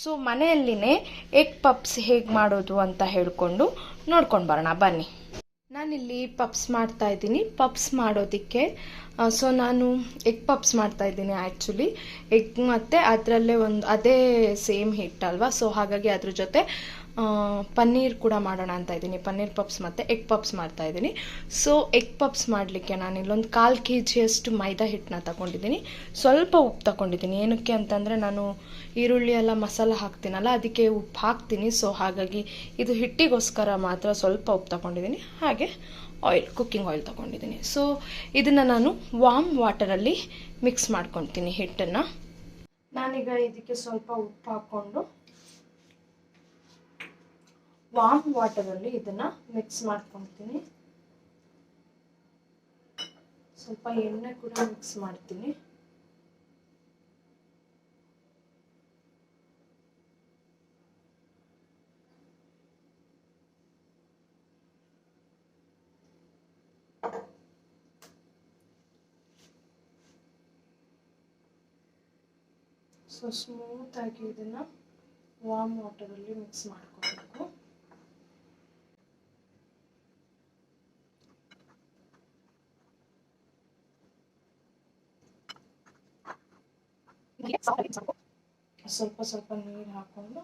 So ಮನೆಯಲ್ಲಿನೇ egg puffs ಹೇಗೆ ಮಾಡೋದು ಅಂತ ಹೇಳಿಕೊಂಡು ನೋಡ್ಕೊಂಡು ಬರೋಣ, ಬನ್ನಿ. ನಾನಿಲ್ಲಿ ಪಪ್ಸ್ ಮಾಡ್ತಾ ಇದ್ದೀನಿ. ಪಪ್ಸ್ ಮಾಡೋದಕ್ಕೆ ಸೊ ನಾನು ಎಗ್ ಪಪ್ಸ್ ಮಾಡ್ತಾ ಇದ್ದೀನಿ ಆ್ಯಕ್ಚುಲಿ ಎಗ್ ಮತ್ತು ಅದರಲ್ಲೇ ಒಂದು, ಅದೇ ಸೇಮ್ ಹಿಟ್ಟಲ್ವಾ ಸೊ ಹಾಗಾಗಿ ಅದ್ರ ಜೊತೆ ಪನ್ನೀರ್ ಕೂಡ ಮಾಡೋಣ ಅಂತ ಇದ್ದೀನಿ. ಪನ್ನೀರ್ ಪಪ್ಸ್ ಮತ್ತು ಎಗ್ ಪಪ್ಸ್ ಮಾಡ್ತಾ ಇದ್ದೀನಿ. ಸೊ ಎಗ್ ಪಪ್ಸ್ ಮಾಡಲಿಕ್ಕೆ ನಾನು ಇಲ್ಲೊಂದು ಕಾಲು ಕೆ ಜಿಯಷ್ಟು ಮೈದಾ ಹಿಟ್ಟನ್ನ ತಗೊಂಡಿದ್ದೀನಿ. ಸ್ವಲ್ಪ ಉಪ್ಪು ತಗೊಂಡಿದ್ದೀನಿ. ಏನಕ್ಕೆ ಅಂತಂದರೆ ನಾನು ಈರುಳ್ಳಿ ಎಲ್ಲ ಮಸಾಲ ಹಾಕ್ತೀನಲ್ಲ, ಅದಕ್ಕೆ ಉಪ್ಪು ಹಾಕ್ತೀನಿ. ಸೊ ಹಾಗಾಗಿ ಇದು ಹಿಟ್ಟಿಗೋಸ್ಕರ ಮಾತ್ರ ಸ್ವಲ್ಪ ಉಪ್ಪು ತಗೊಂಡಿದ್ದೀನಿ. ಹಾಗೆ ಆಯಿಲ್ ಕುಕ್ಕಿಂಗ್ ಆಯಿಲ್ ತಗೊಂಡಿದ್ದೀನಿ. ಸೊ ಇದನ್ನು ನಾನು ವಾಮ್ ವಾಟರಲ್ಲಿ ಮಿಕ್ಸ್ ಮಾಡ್ಕೊತೀನಿ ಹಿಟ್ಟನ್ನು. ನಾನೀಗ ಇದಕ್ಕೆ ಸ್ವಲ್ಪ ಉಪ್ಪು ಹಾಕ್ಕೊಂಡು ವಾಮ್ ವಾಟರಲ್ಲಿ ಇದನ್ನು ಮಿಕ್ಸ್ ಮಾಡ್ಕೊತೀನಿ. ಸ್ವಲ್ಪ ಎಣ್ಣೆ ಕೂಡ ಮಿಕ್ಸ್ ಮಾಡ್ತೀನಿ. ಸೊ ಸ್ಮೂತಾಗಿ ಇದನ್ನು ವಾಮ್ ವಾಟರಲ್ಲಿ ಮಿಕ್ಸ್ ಮಾಡ್ಕೋಬೇಕು. ಸ್ವಲ್ಪ ಸ್ವಲ್ಪ ನೀರು ಹಾಕೊಂಡು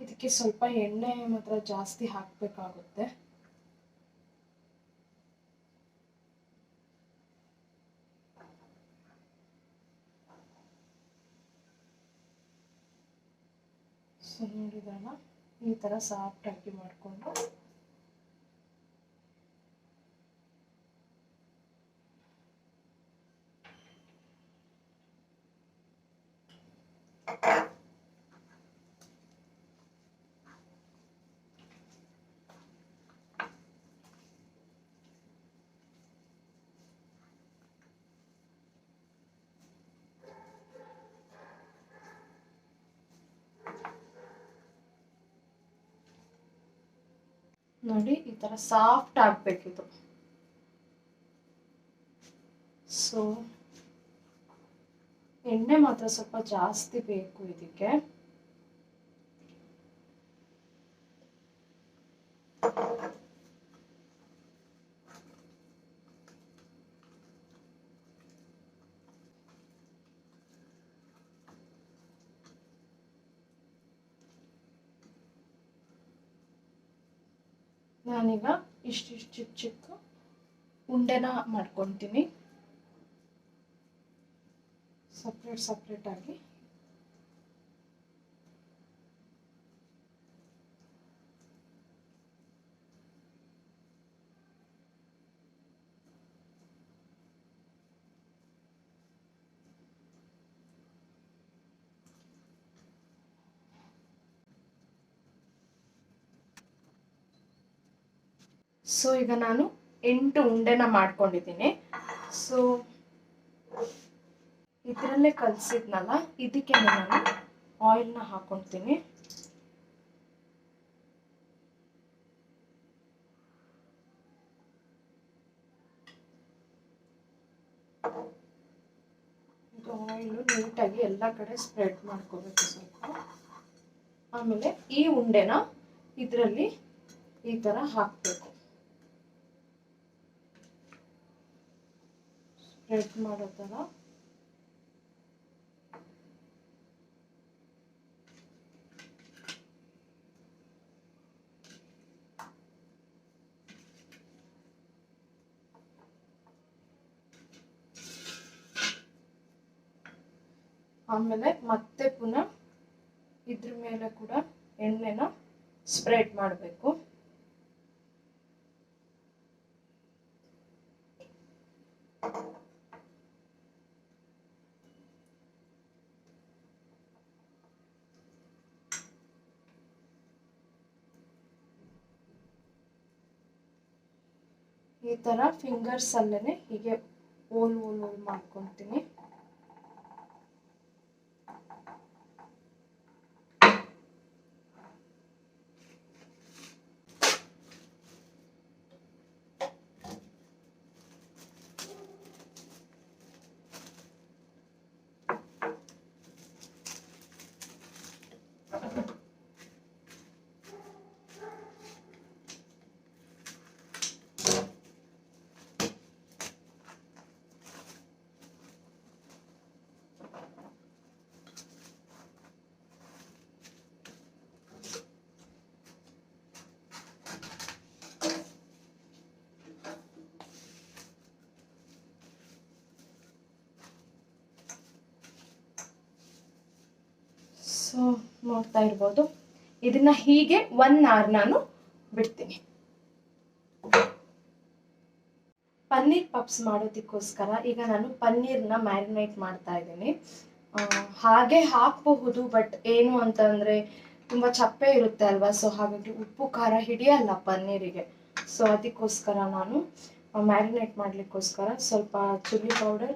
ಇದಕ್ಕೆ ಸ್ವಲ್ಪ ಎಣ್ಣೆ ಮಾತ್ರ ಜಾಸ್ತಿ ಹಾಕಬೇಕಾಗುತ್ತೆ ಸೊ ನೋಡಿದ್ರಲ್ಲ ಈ ಥರ ಸಾಫ್ಟಾಗಿ ಮಾಡಿಕೊಂಡು ನೋಡಿ ಈ ಥರ ಸಾಫ್ಟ್ ಆಗಬೇಕಿದು ಸೊ ಎಣ್ಣೆ ಮಾತ್ರ ಸ್ವಲ್ಪ ಜಾಸ್ತಿ ಬೇಕು ಇದಕ್ಕೆ. ನಾನೀಗ ಇಷ್ಟಿಷ್ಟು ಚಿಕ್ಕ ಚಿಕ್ಕ ಉಂಡೆನ ಮಾಡ್ಕೊತೀನಿ. ಸಪ್ರೇಟ್ ಸಪ್ರೇಟ್ ಸೊ ಈಗ ನಾನು ಎಂಟು ಉಂಡೆನ ಮಾಡ್ಕೊಂಡಿದ್ದೀನಿ. ಸೊ ಇದರಲ್ಲೇ ಕಲಸಿದ್ನಲ್ಲ, ಇದಕ್ಕೆ ನಾನು ಆಯಿಲ್ನ ಹಾಕೊತೀನಿ. ಆಯಿಲು ನೀಟಾಗಿ ಎಲ್ಲ ಕಡೆ ಸ್ಪ್ರೆಡ್ ಮಾಡ್ಕೋಬೇಕು ಸ್ವಲ್ಪ. ಆಮೇಲೆ ಈ ಉಂಡೆನ ಇದರಲ್ಲಿ ಈ ಥರ ಹಾಕಬೇಕು. ಸ್ಪ್ರೆಡ್ ಮಾಡೋ ಥರ. ಆಮೇಲೆ ಮತ್ತೆ ಪುನಃ ಇದ್ರ ಮೇಲೆ ಕೂಡ ಎಣ್ಣೆನ ಸ್ಪ್ರೆಡ್ ಮಾಡಬೇಕು. ಈ ಥರ ಫಿಂಗರ್ಸ್ ಅಲ್ಲೇ ಹೀಗೆ ಓಲ್ ಓಲ್ ಓಲ್ ಮಾಡ್ಕೊತೀನಿ. ನೋಡ್ತಾ ಇರ್ಬೋದು. ಇದನ್ನ ಹೀಗೆ ಒನ್ ಅವರ್ ನಾನು ಬಿಡ್ತೀನಿ. ಪನ್ನೀರ್ ಪಪ್ಸ್ ಮಾಡೋದಕ್ಕೋಸ್ಕರ ಈಗ ನಾನು ಪನ್ನೀರ್ನ ಮ್ಯಾರಿನೇಟ್ ಮಾಡ್ತಾ ಇದ್ದೀನಿ. ಹಾಗೆ ಹಾಕಬಹುದು ಬಟ್ ಏನು ಅಂತಂದರೆ ತುಂಬಾ ಚಪ್ಪೆ ಇರುತ್ತೆ ಅಲ್ವಾ? ಸೊ ಹಾಗಾಗಿ ಉಪ್ಪು, ಖಾರ ಹಿಡಿಯಲ್ಲ ಪನ್ನೀರಿಗೆ. ಸೊ ಅದಕ್ಕೋಸ್ಕರ ನಾನು ಮ್ಯಾರಿನೇಟ್ ಮಾಡಲಿಕ್ಕೋಸ್ಕರ ಸ್ವಲ್ಪ ಚಿಲ್ಲಿ ಪೌಡರ್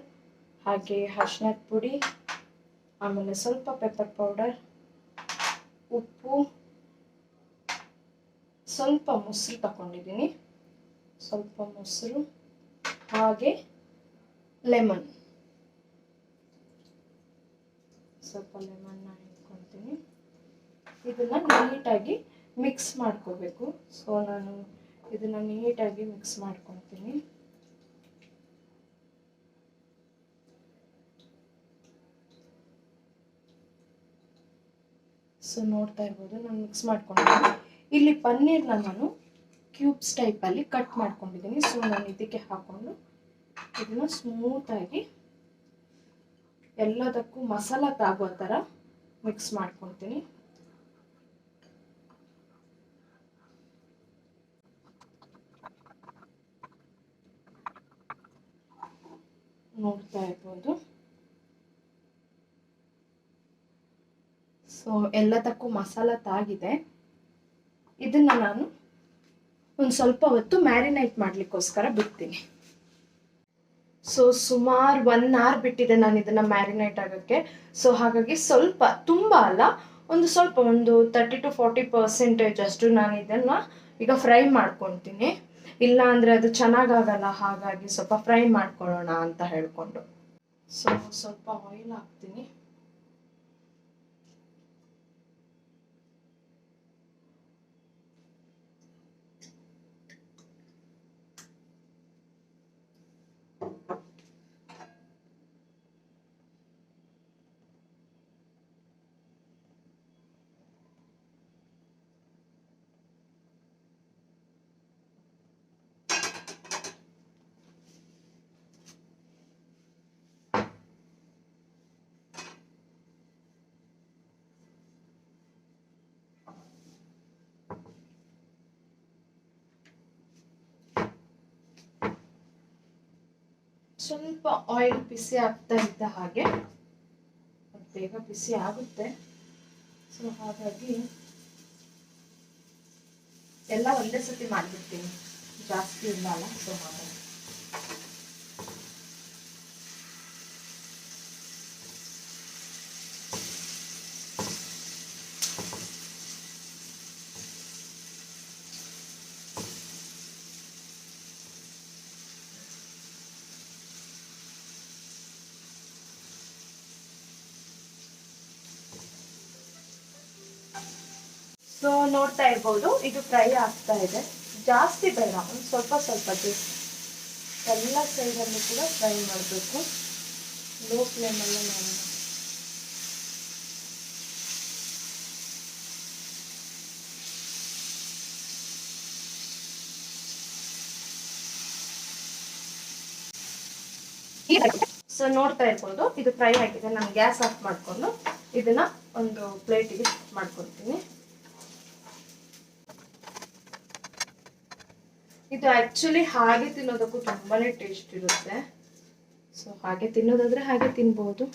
ಹಾಗೆ ಅರ್ಶಿನದ ಪುಡಿ, ಆಮೇಲೆ ಸ್ವಲ್ಪ ಪೆಪ್ಪರ್ ಪೌಡರ್ ಉಪ್ಪು, ಸ್ವಲ್ಪ ಮೊಸರು ತಗೊಂಡಿದ್ದೀನಿ ಸ್ವಲ್ಪ ಮೊಸರು, ಹಾಗೆ ಲೆಮನ್ ಸ್ವಲ್ಪ ಲೆಮನ್ನ ಇಟ್ಕೊಳ್ತೀನಿ. ಇದನ್ನು ನೀಟಾಗಿ ಮಿಕ್ಸ್ ಮಾಡ್ಕೋಬೇಕು. ಸೊ ನಾನು ಇದನ್ನು ನೀಟಾಗಿ ಮಿಕ್ಸ್ ಮಾಡ್ಕೊತೀನಿ ಸೊ ನೋಡ್ತಾ ಇರ್ಬೋದು. ನಾನು ಮಿಕ್ಸ್ ಮಾಡ್ಕೊಂಡಿದ್ದೀನಿ. ಇಲ್ಲಿ ಪನ್ನೀರ್ನ ನಾನು ಕ್ಯೂಬ್ಸ್ ಟೈಪಲ್ಲಿ ಕಟ್ ಮಾಡ್ಕೊಂಡಿದ್ದೀನಿ. ಸೊ ನಾನು ಇದಕ್ಕೆ ಹಾಕೊಂಡು ಇದನ್ನು ಸ್ಮೂತಾಗಿ ಎಲ್ಲದಕ್ಕೂ ಮಸಾಲ ತಾಗೋ ಥರ ಮಿಕ್ಸ್ ಮಾಡ್ಕೊತೀನಿ ನೋಡ್ತಾ ಇರ್ಬೋದು. ಸೊ ಎಲ್ಲದಕ್ಕೂ ಮಸಾಲ ತಾಗಿದೆ. ಇದನ್ನು ನಾನು ಒಂದು ಸ್ವಲ್ಪ ಹೊತ್ತು ಮ್ಯಾರಿನೇಟ್ ಮಾಡಲಿಕ್ಕೋಸ್ಕರ ಬಿಡ್ತೀನಿ. ಸೊ ಸುಮಾರು ಒನ್ ಅವರ್ ಬಿಟ್ಟಿದೆ ನಾನು ಇದನ್ನು ಮ್ಯಾರಿನೇಟ್ ಆಗೋಕ್ಕೆ. ಸೊ ಹಾಗಾಗಿ ಸ್ವಲ್ಪ, ತುಂಬ ಅಲ್ಲ, ಒಂದು ಸ್ವಲ್ಪ ಒಂದು ತರ್ಟಿ ಟು ಫಾರ್ಟಿ ಪರ್ಸೆಂಟೇಜ್ ಅಷ್ಟು ನಾನು ಇದನ್ನು ಈಗ ಫ್ರೈ ಮಾಡ್ಕೊತೀನಿ. ಇಲ್ಲ ಅಂದರೆ ಅದು ಚೆನ್ನಾಗಾಗಲ್ಲ, ಹಾಗಾಗಿ ಸ್ವಲ್ಪ ಫ್ರೈ ಮಾಡ್ಕೊಳ್ಳೋಣ ಅಂತ ಹೇಳ್ಕೊಂಡು. ಸೊ ಸ್ವಲ್ಪ ಆಯಿಲ್ ಹಾಕ್ತೀನಿ. ಸ್ವಲ್ಪ ಆಯಿಲ್ ಬಿಸಿ ಆಗ್ತಾ ಇದ್ದ ಹಾಗೆ ಬೇಗ ಬಿಸಿ ಆಗುತ್ತೆ. ಸೊ ಹಾಗಾಗಿ ಎಲ್ಲ ಒಂದೇ ಸತಿ ಮಾಡಿಬಿಡ್ತೀನಿ. ಜಾಸ್ತಿ ಇಲ್ಲ ಅಲ್ಲ ಸೊ ಹಾಗಾಗಿ. ಸೊ ನೋಡ್ತಾ ಇರ್ಬೋದು, ಇದು ಫ್ರೈ ಆಗ್ತಾ ಇದೆ. ಜಾಸ್ತಿ ಬೇಡ, ಒಂದು ಸ್ವಲ್ಪ ಸ್ವಲ್ಪ ಜಸ್ಟ್ ಎಲ್ಲ ಸೈಡಲ್ಲೂ ಕೂಡ ಫ್ರೈ ಮಾಡಬೇಕು. ಲೋ ಫ್ಲೇಮಲ್ಲೇ ಮಾಡೋಣ. ಸೊ ನೋಡ್ತಾ ಇರ್ಬೋದು, ಇದು ಫ್ರೈ ಆಗಿದೆ. ನಾನು ಗ್ಯಾಸ್ ಆಫ್ ಮಾಡಿಕೊಂಡು ಇದನ್ನ ಒಂದು ಪ್ಲೇಟಿಗೆ ಮಾಡ್ಕೊಳ್ತೀನಿ. ಇದು ಆಕ್ಚುಲಿ ಹಾಗೆ ತಿನ್ನೋದಕ್ಕೂ ತುಂಬಾನೇ ಟೇಸ್ಟ್ ಇರುತ್ತೆ. ಸೊ ಹಾಗೆ ತಿನ್ನೋದಾದ್ರೆ ಹಾಗೆ ತಿನ್ಬೋದು.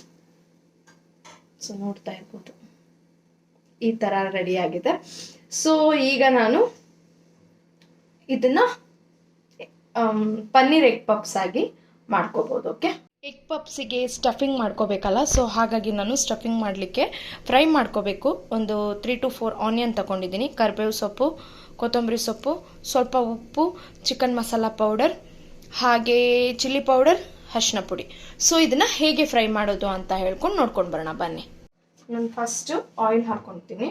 ಸೊ ನೋಡ್ತಾ ಇರ್ಬೋದು. ಈ ತರ ರೆಡಿ ಆಗಿದೆ. ಸೊ ಈಗ ನಾನು ಇದನ್ನ ಪನ್ನೀರ್ ಎಗ್ ಪಪ್ಸ್ ಆಗಿ ಮಾಡ್ಕೋಬಹುದು ಓಕೆ ಎಗ್ ಪಪ್ಸಿಗೆ ಸ್ಟಫಿಂಗ್ ಮಾಡ್ಕೋಬೇಕಲ್ಲ ಸೊ ಹಾಗಾಗಿ ನಾನು ಸ್ಟಫಿಂಗ್ ಮಾಡಲಿಕ್ಕೆ ಫ್ರೈ ಮಾಡ್ಕೋಬೇಕು. ಒಂದು ತ್ರೀ ಟು ಫೋರ್ ಆನಿಯನ್ ತಗೊಂಡಿದ್ದೀನಿ, ಕರ್ಬೇವು ಸೊಪ್ಪು ಕೊತ್ತಂಬರಿ ಸೊಪ್ಪು, ಸ್ವಲ್ಪ ಉಪ್ಪು ಚಿಕನ್ ಮಸಾಲ ಪೌಡರ್ ಹಾಗೆ ಚಿಲ್ಲಿ ಪೌಡರ್ ಅರಿಶಿನ ಪುಡಿ. ಸೊ ಇದನ್ನು ಹೇಗೆ ಫ್ರೈ ಮಾಡೋದು ಅಂತ ಹೇಳ್ಕೊಂಡು ನೋಡ್ಕೊಂಡು ಬರೋಣ, ಬನ್ನಿ. ನಾನು ಫಸ್ಟು ಆಯಿಲ್ ಹಾಕ್ಕೊತೀನಿ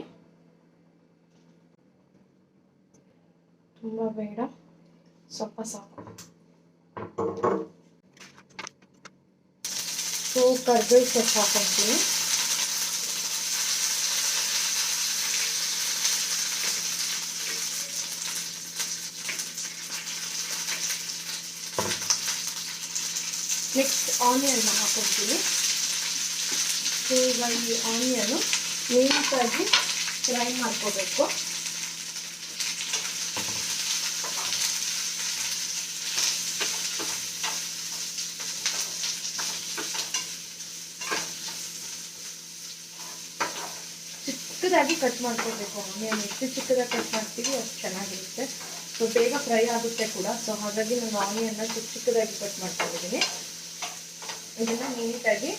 ತುಂಬ ಬೇಡ, ಸ್ವಲ್ಪ ಸಾಕು. ಸೊ ಕರ್ಬೇವು ಸೊಪ್ಪು ಹಾಕೊತೀನಿ. ಆನಿಯನ್ನ ಹಾಕೊತೀನಿ ಸೊ ಈಗ ಈ ಆನಿಯನ್ನು ನೀಟಾಗಿ ಫ್ರೈ ಮಾಡ್ಕೋಬೇಕು. ಚಿಕ್ಕದಾಗಿ ಕಟ್ ಮಾಡ್ಕೋಬೇಕು ಆನಿಯನ್ ಎಷ್ಟು ಚಿಕ್ಕದಾಗಿ ಕಟ್ ಮಾಡ್ತೀವಿ ಅಷ್ಟು ಚೆನ್ನಾಗಿರುತ್ತೆ. ಸೊ ಬೇಗ ಫ್ರೈ ಆಗುತ್ತೆ ಕೂಡ. ಸೊ ಹಾಗಾಗಿ ನಾನು ಆನಿಯನ್ನ ಚಿಕ್ಕ ಚಿಕ್ಕದಾಗಿ ಕಟ್ ಮಾಡ್ಕೊಂಡಿದ್ದೀನಿ. ಇದನ್ನ ನೀಟಾಗಿ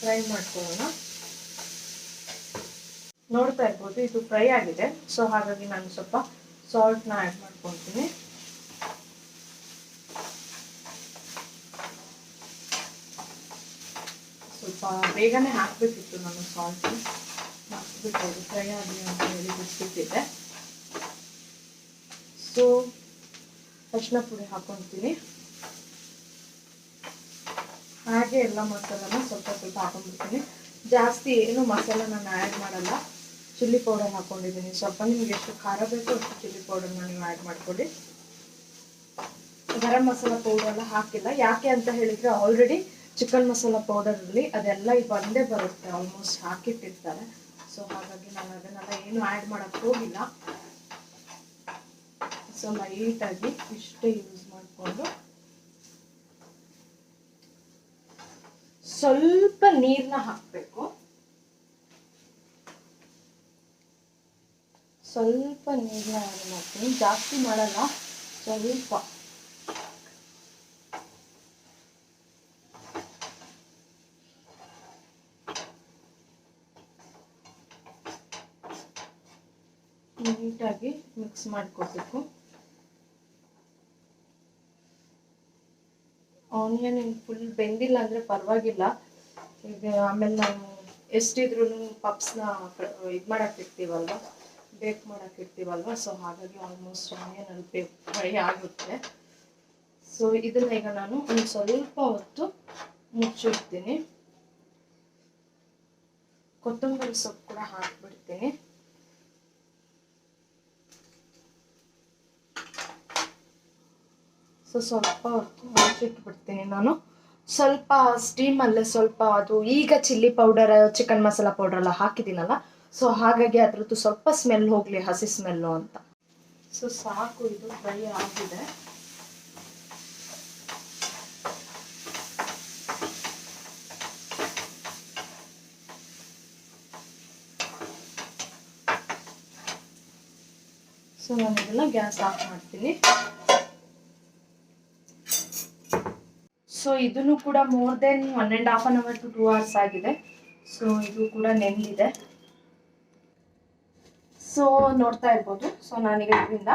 ಫ್ರೈ ಮಾಡ್ಕೊಳ್ಳೋಣ. ನೋಡ್ತಾ ಇರ್ಬೋದು, ಇದು ಫ್ರೈ ಆಗಿದೆ. ಸೊ ಹಾಗಾಗಿ ನಾನು ಸ್ವಲ್ಪ ಸಾಲ್ಟ್ನ ಆ್ಯಡ್ ಮಾಡ್ಕೊತೀನಿ ಸ್ವಲ್ಪ ಬೇಗನೆ ಹಾಕ್ಬೇಕಿತ್ತು ನಾನು ಸಾಲ್ಟ್ ಹಾಕ್ಬಿಟ್ಟು ಫ್ರೈ ಆಗಲಿ ಅಂತ ಹೇಳಿ ಬಿಟ್ಬಿಟ್ಟಿದ್ದೆ. ಸೊ ಅರಿಶಿನ ಪುಡಿ ಹಾಕೊತೀನಿ ಹಾಗೆ ಎಲ್ಲ ಮಸಾಲನ ಸ್ವಲ್ಪ ಸ್ವಲ್ಪ ಹಾಕೊಂಡ್ಬಿಡ್ತೀನಿ. ಜಾಸ್ತಿ ಏನು ಮಸಾಲ ನಾನು ಆ್ಯಡ್ ಮಾಡಲ್ಲ. ಚಿಲ್ಲಿ ಪೌಡರ್ ಹಾಕೊಂಡಿದ್ದೀನಿ. ಸ್ವಲ್ಪ ನಿಮ್ಗೆ ಎಷ್ಟು ಖಾರ ಬೇಕೋ ಅಷ್ಟು ಚಿಲ್ಲಿ ಪೌಡರ್ನ ನೀವು ಆ್ಯಡ್ ಮಾಡ್ಕೊಳ್ಳಿ. ಗರಂ ಮಸಾಲ ಪೌಡರ್ ಎಲ್ಲ ಹಾಕಿಲ್ಲ. ಯಾಕೆ ಅಂತ ಹೇಳಿದರೆ ಆಲ್ರೆಡಿ ಚಿಕನ್ ಮಸಾಲ ಪೌಡರಲ್ಲಿ ಅದೆಲ್ಲ ಈಗ ಬಂದೇ ಬರುತ್ತೆ. ಆಲ್ಮೋಸ್ಟ್ ಹಾಕಿಟ್ಟಿರ್ತಾರೆ. ಸೊ ಹಾಗಾಗಿ ನಾನು ಅದನ್ನೆಲ್ಲ ಏನು ಆ್ಯಡ್ ಮಾಡೋಕ್ಕೆ ಹೋಗಿಲ್ಲ. ಸೊ ಲೈಟಾಗಿ ಇಷ್ಟೇ ಯೂಸ್ ಮಾಡಿಕೊಂಡು ಸ್ವಲ್ಪ ನೀರನ್ನ ಹಾಕಬೇಕು. ಸ್ವಲ್ಪ ನೀರನ್ನ ಮಾಡ್ತೀನಿ. ಜಾಸ್ತಿ ಮಾಡಲ್ಲ. ಸ್ವಲ್ಪ. ನೀಟಾಗಿ ಮಿಕ್ಸ್ ಮಾಡ್ಕೋಬೇಕು. ಆನಿಯನ್ ಫುಲ್ ಬೆಂದಿಲ್ಲ ಅಂದರೆ ಪರವಾಗಿಲ್ಲ. ಈಗ ಆಮೇಲೆ ನಾವು ಎಷ್ಟಿದ್ರೂ ಪಪ್ಸ್ನ ಇದು ಮಾಡೋಕ್ಕಿರ್ತೀವಲ್ವ ಬೇಕ್ ಮಾಡೋಕ್ಕಿರ್ತೀವಲ್ವ ಸೊ ಹಾಗಾಗಿ ಆಲ್ಮೋಸ್ಟ್ ಆನಿಯನ್ ಅಲ್ಲಿ ಫ್ರೈ ಆಗುತ್ತೆ. ಸೊ ಇದನ್ನ ಈಗ ನಾನು ಒಂದು ಸ್ವಲ್ಪ ಹೊತ್ತು ಮುಚ್ಚಿಡ್ತೀನಿ. ಕೊತ್ತಂಬರಿ ಸೊಪ್ಪು ಕೂಡ ಹಾಕ್ಬಿಡ್ತೀನಿ. ಸೊ ಸ್ವಲ್ಪ ಹೊತ್ತು ನಾನು. ಸ್ವಲ್ಪ ಸ್ಟೀಮಲ್ಲೇ ಸ್ವಲ್ಪ ಅದು ಈಗ chilli powder chicken masala powder ಎಲ್ಲ ಹಾಕಿದ್ದೀನಲ್ಲ ಸೊ ಹಾಗಾಗಿ ಅದ್ರದ್ದು ಸ್ವಲ್ಪ ಸ್ಮೆಲ್ ಹೋಗಲಿ, ಹಸಿ ಸ್ಮೆಲ್ಲು ಅಂತ. ಸೊ ಸಾಕು, ಇದು ಫ್ರೈ ಆಗಿದೆ. ಸೊ ನಾನು ಇದನ್ನ ಗ್ಯಾಸ್ ಆಫ್ ಮಾಡ್ತೀನಿ. ಸೊ ಇದನ್ನು ಕೂಡ more than one and half an hour to two hours ಆಗಿದೆ. ಸೊ ಇದು ಕೂಡ ನೆಂದಿದೆ ಸೊ ನೋಡ್ತಾ ಇರ್ಬೋದು. ಸೊ ನಾನೀಗ ಇದರಿಂದ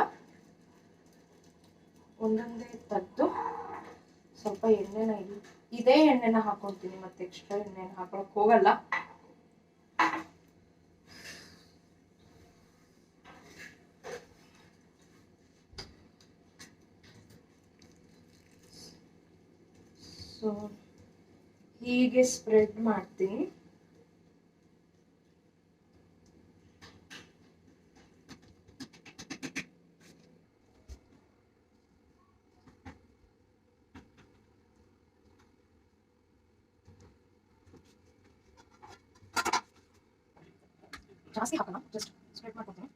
ಒಂದೊಂದೇ ತೆಗೆದು ಸ್ವಲ್ಪ ಎಣ್ಣೆನ ಇದೆ, ಇದೇ ಎಣ್ಣೆನ ಹಾಕೊಳ್ತೀನಿ. ಮತ್ತೆ ಎಕ್ಸ್ಟ್ರಾ ಎಣ್ಣೆನ ಹಾಕೊಳಕ್ಕೆ ಹೋಗಲ್ಲ. ಸೊ ಹೀಗೆ ಸ್ಪ್ರೆಡ್ ಮಾಡ್ತೀನಿ. ಜಾಸ್ತಿ ಹಾಕೋಣ ಜಸ್ಟ್ ಸ್ಪ್ರೆಡ್ ಮಾಡ್ಕೊತೀನಿ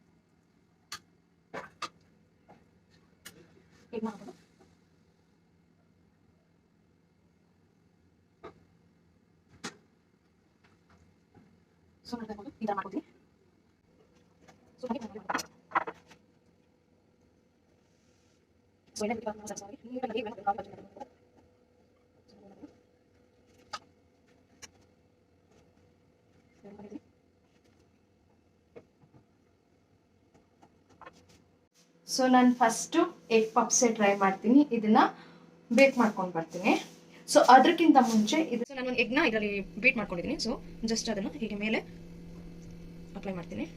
ಈಗ ಮಾಡೋದು ಸೊ ಮಾಡ್ತಾ ಇರ್ಬೋದು ಈ ಥರ ಮಾಡ್ಕೊತೀನಿ ಸೊ ಹಾಗೆ ಮಾಡ್ಕೊಳ್ಳಿ. ಸೊ ಎಣ್ಣೆ ಬಿಟ್ಟು ಬಂದು ಸಾರಿ ನೀಟಾಗಿ ಎಣ್ಣೆ ಬಿಟ್ಟು ಬಂದು ಮಾಡ್ಕೊಳ್ಳಿ. ಸೊ ಮಾಡ್ಕೊಳ್ಳಿ. ಎರಡು ಮಾಡಿದ್ದೀನಿ. ಸೊ ನಾನು ಫಸ್ಟು ಎಗ್ ಪಪ್ಸೆ ಟ್ರೈ ಮಾಡ್ತೀನಿ. ಇದನ್ನ ಬೇಕ್ ಮಾಡ್ಕೊಂಡು ಬರ್ತೀನಿ. ಸೊ ಅದಕ್ಕಿಂತ ಮುಂಚೆ ಇದು ನಾನು ಎಗ್ನ ಇದರಲ್ಲಿ ಬೀಟ್ ಮಾಡ್ಕೊಂಡಿದ್ದೀನಿ ಸೊ ಜಸ್ಟ್ ಅದನ್ನು ಹೀಗೆ ಮೇಲೆ ಅಪ್ಲೈ ಮಾಡ್ತೀನಿ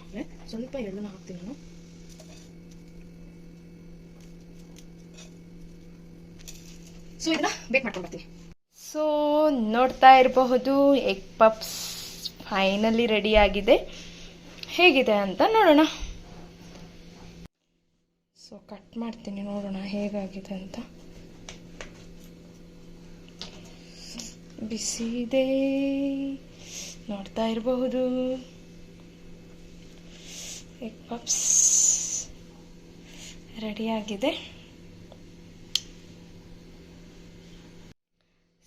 ಆಮೇಲೆ ಸ್ವಲ್ಪ ಎಳ್ಳನ್ನು ಹಾಕ್ತೀನಿ ನಾನು. ಸೊ ಇದನ್ನ ಬೇಕ್ ಮಾಡ್ಕೊಂಡು ಬರ್ತೀನಿ. ಸೊ ನೋಡ್ತಾ ಇರಬಹುದು ಎಗ್ ಪಪ್ಸ್ ಫೈನಲಿ ರೆಡಿ ಆಗಿದೆ. ಹೇಗಿದೆ ಅಂತ ನೋಡೋಣ. ಸೊ ಕಟ್ ಮಾಡ್ತೀನಿ ನೋಡೋಣ ಹೇಗಾಗಿದೆ ಅಂತ. ಬಿಸಿ ಇದೆ ನೋಡ್ತಾ ಇರಬಹುದು. ಎಗ್ ಪಪ್ಸ್ ರೆಡಿಯಾಗಿದೆ.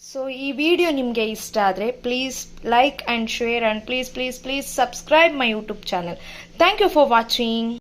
ಸೊ ಈ ವಿಡಿಯೋ ನಿಮಗೆ ಇಷ್ಟ ಆದರೆ please like and share and please please please subscribe my YouTube channel thank you for watching